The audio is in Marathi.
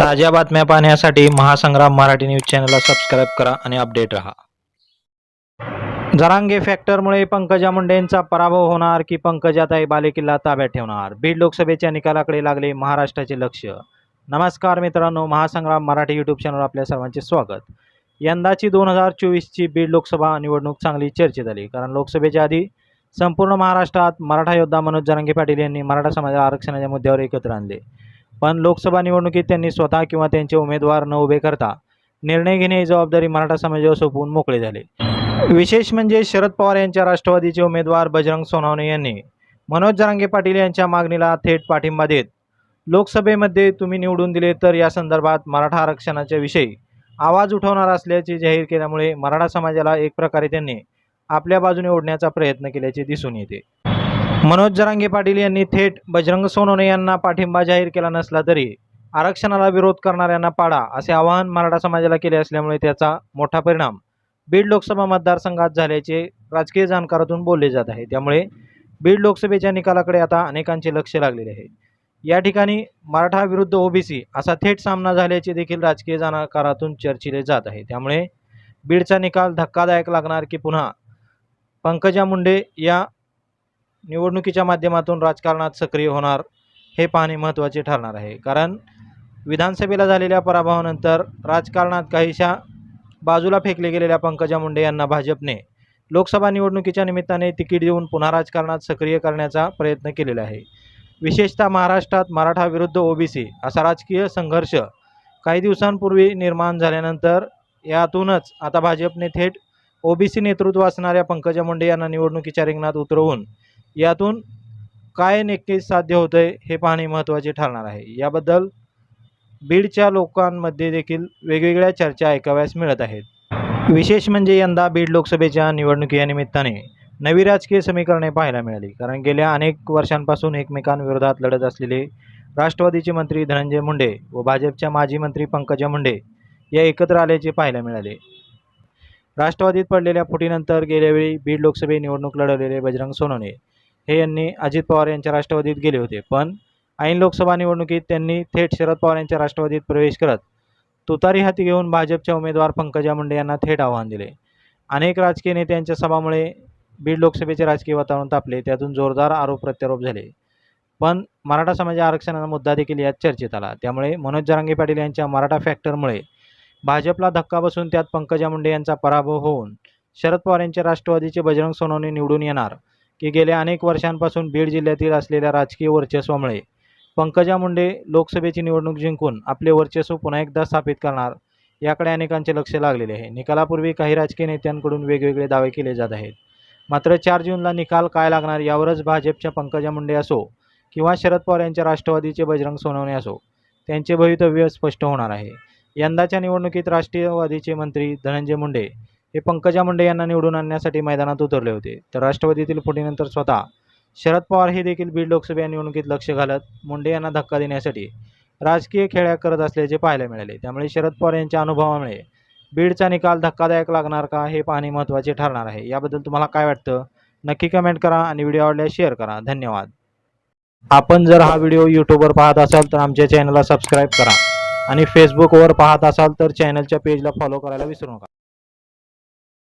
ताज्या बातम्या पाहण्यासाठी महासंग्राम मराठी न्यूज चॅनलला सबस्क्राईब करा आणि अपडेट रहा. जरांगे फॅक्टरमुळे पंकजा मुंडेंचा पराभव होणार की पंकजाताई बालेकिल्ला ताब्यात ठेवणार? बीड लोकसभेच्या निकालाकडे लागले महाराष्ट्राचे लक्ष. नमस्कार मित्रांनो महासंग्राम मराठी यूट्यूब चॅनल आपल्या सर्वांचे स्वागत. यंदाची दोन हजार चोवीसची बीड लोकसभा निवडणूक चांगली चर्चेत आली कारण लोकसभेच्या आधी संपूर्ण महाराष्ट्रात मराठा योद्धा मनोज जरांगे पाटील यांनी मराठा समाजाला आरक्षणाच्या मुद्द्यावर एकत्र आणले. पण लोकसभा निवडणुकीत त्यांनी स्वतः किंवा त्यांचे उमेदवार न उभे करता निर्णय घेणे ही जबाबदारी मराठा समाजावर सोपवून मोकळे झाले. विशेष म्हणजे शरद पवार यांच्या राष्ट्रवादीचे उमेदवार बजरंग सोनावणे यांनी मनोज जरांगे पाटील यांच्या मागणीला थेट पाठिंबा देत लोकसभेमध्ये तुम्ही निवडून दिले तर या संदर्भात मराठा आरक्षणाच्या विषयी आवाज उठवणार असल्याचे जाहीर केल्यामुळे मराठा समाजाला एक प्रकारे त्यांनी आपल्या बाजूने ओढण्याचा प्रयत्न केल्याचे दिसून येते. मनोज जरांगे पाटील यांनी थेट बजरंग सोनवणे यांना पाठिंबा जाहीर केला नसला तरी आरक्षणाला विरोध करणाऱ्यांना पाडा असे आवाहन मराठा समाजाला केले असल्यामुळे त्याचा मोठा परिणाम बीड लोकसभा मतदारसंघात झाल्याचे राजकीय जाणकारातून बोलले जात आहे. त्यामुळे बीड लोकसभेच्या निकालाकडे आता अनेकांचे लक्ष लागलेले आहे. या ठिकाणी मराठा विरुद्ध ओबीसी असा थेट सामना झाल्याचे देखील राजकीय जाणकारातून चर्चिले जात आहे. त्यामुळे बीडचा निकाल धक्कादायक लागणार की पुन्हा पंकजा मुंडे या निवडणुकीच्या माध्यमातून राजकारणात सक्रिय होणार हे पाहणे महत्त्वाचे ठरणार आहे. कारण विधानसभेला झालेल्या पराभवानंतर राजकारणात काहीशा बाजूला फेकले गेलेल्या पंकजा मुंडे यांना भाजपने लोकसभा निवडणुकीच्या निमित्ताने तिकीट देऊन पुन्हा राजकारणात सक्रिय करण्याचा प्रयत्न केलेला आहे. विशेषतः महाराष्ट्रात मराठा विरुद्ध ओबीसी असा राजकीय संघर्ष काही दिवसांपूर्वी निर्माण झाल्यानंतर यातूनच आता भाजपने थेट ओबीसी नेतृत्व असणाऱ्या पंकजा मुंडे यांना निवडणुकीच्या रिंगणात उतरवून यातून काय नक्की साध्य होतंय हे पाहणे महत्त्वाचे ठरणार आहे. याबद्दल बीडच्या लोकांमध्ये देखील वेगवेगळ्या चर्चा ऐकाव्यास मिळत आहेत. विशेष म्हणजे यंदा बीड लोकसभेच्या निवडणुकी निमित्ताने नवी राजकीय समीकरणे पाहायला मिळाली. कारण गेल्या अनेक वर्षांपासून एकमेकांविरोधात लढत असलेले राष्ट्रवादीचे मंत्री धनंजय मुंडे व भाजपच्या माजी मंत्री पंकजा मुंडे या एकत्र आल्याचे पाहायला मिळाले. राष्ट्रवादीत पडलेल्या फुटीनंतर गेल्यावेळी बीड लोकसभे निवडणूक लढवलेले बजरंग सोनवणे हे यांनी अजित पवार यांच्या राष्ट्रवादीत गेले होते. पण ऐन लोकसभा निवडणुकीत त्यांनी थेट शरद पवार यांच्या राष्ट्रवादीत प्रवेश करत तुतारी हाती घेऊन भाजपच्या उमेदवार पंकजा मुंडे यांना थेट आव्हान दिले. अनेक राजकीय नेत्यांच्या सभामुळे बीड लोकसभेचे राजकीय वातावरण तापले. त्यातून जोरदार आरोप प्रत्यारोप झाले. पण मराठा समाज आरक्षणाचा मुद्दा देखील यात चर्चेत आला. त्यामुळे मनोज जरांगे पाटील यांच्या मराठा फॅक्टरमुळे भाजपला धक्का बसून त्यात पंकजा मुंडे यांचा पराभव होऊन शरद पवार यांच्या राष्ट्रवादीचे बजरंग सोनवणे निवडून येणार. की गेल्या अनेक वर्षांपासून बीड जिल्ह्यातील असलेल्या राजकीय वर्चस्वामुळे पंकजा मुंडे लोकसभेची निवडणूक जिंकून आपले वर्चस्व पुन्हा एकदा स्थापित करणार याकडे अनेकांचे लक्ष लागलेले आहे. निकालापूर्वी काही राजकीय नेत्यांकडून वेगवेगळे दावे केले जात आहेत. मात्र चार जूनला निकाल काय लागणार यावरच भाजपच्या पंकजा मुंडे असो किंवा शरद पवार यांच्या राष्ट्रवादीचे बजरंग सोनवणे असो त्यांचे भवितव्य स्पष्ट होणार आहे. यंदाच्या निवडणुकीत राष्ट्रवादीचे मंत्री धनंजय मुंडे हे पंकजा मुंडे यांना निवडून आणण्यासाठी मैदानात उतरले होते. तर राष्ट्रवादीतील फुटीनंतर स्वतः शरद पवार हे देखील बीड लोकसभा निवडणुकीत लक्ष घालत मुंडे यांना धक्का देण्यासाठी राजकीय खेळ्या करत असल्याचे पाहायला मिळाले. त्यामुळे शरद पवार यांच्या अनुभवामुळे बीडचा निकाल धक्कादायक लागणार का हे पाहणे महत्त्वाचे ठरणार आहे. याबद्दल तुम्हाला काय वाटतं? नक्की कमेंट करा आणि व्हिडिओ आवडल्यास शेअर करा. धन्यवाद. आपण जर हा व्हिडिओ यूट्यूबवर पाहत असाल तर आमच्या चॅनलला सबस्क्राईब करा आणि फेसबुकवर पाहत असाल तर चॅनलच्या पेजला फॉलो करायला विसरू नका.